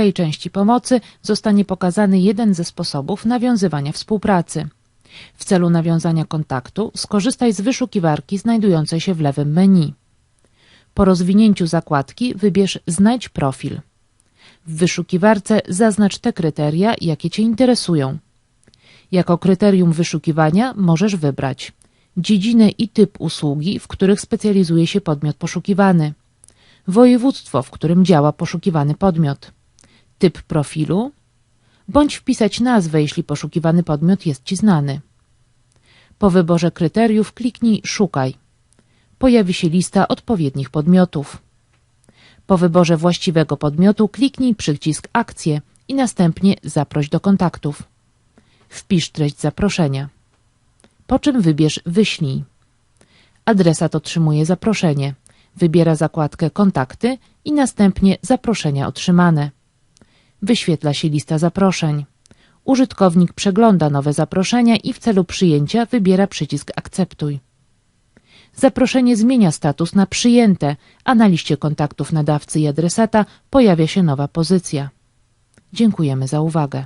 tej części pomocy zostanie pokazany jeden ze sposobów nawiązywania współpracy. W celu nawiązania kontaktu skorzystaj z wyszukiwarki znajdującej się w lewym menu. Po rozwinięciu zakładki wybierz Znajdź profil. W wyszukiwarce zaznacz te kryteria, jakie Cię interesują. Jako kryterium wyszukiwania możesz wybrać dziedzinę i typ usługi, w których specjalizuje się podmiot poszukiwany, województwo, w którym działa poszukiwany podmiot, typ profilu, bądź wpisać nazwę, jeśli poszukiwany podmiot jest Ci znany. Po wyborze kryteriów kliknij Szukaj. Pojawi się lista odpowiednich podmiotów. Po wyborze właściwego podmiotu kliknij przycisk Akcje i następnie Zaproś do kontaktów. Wpisz treść zaproszenia. Po czym wybierz Wyślij. Adresat otrzymuje zaproszenie. Wybiera zakładkę Kontakty i następnie Zaproszenia otrzymane. Wyświetla się lista zaproszeń. Użytkownik przegląda nowe zaproszenia i w celu przyjęcia wybiera przycisk Akceptuj. Zaproszenie zmienia status na przyjęte, a na liście kontaktów nadawcy i adresata pojawia się nowa pozycja. Dziękujemy za uwagę.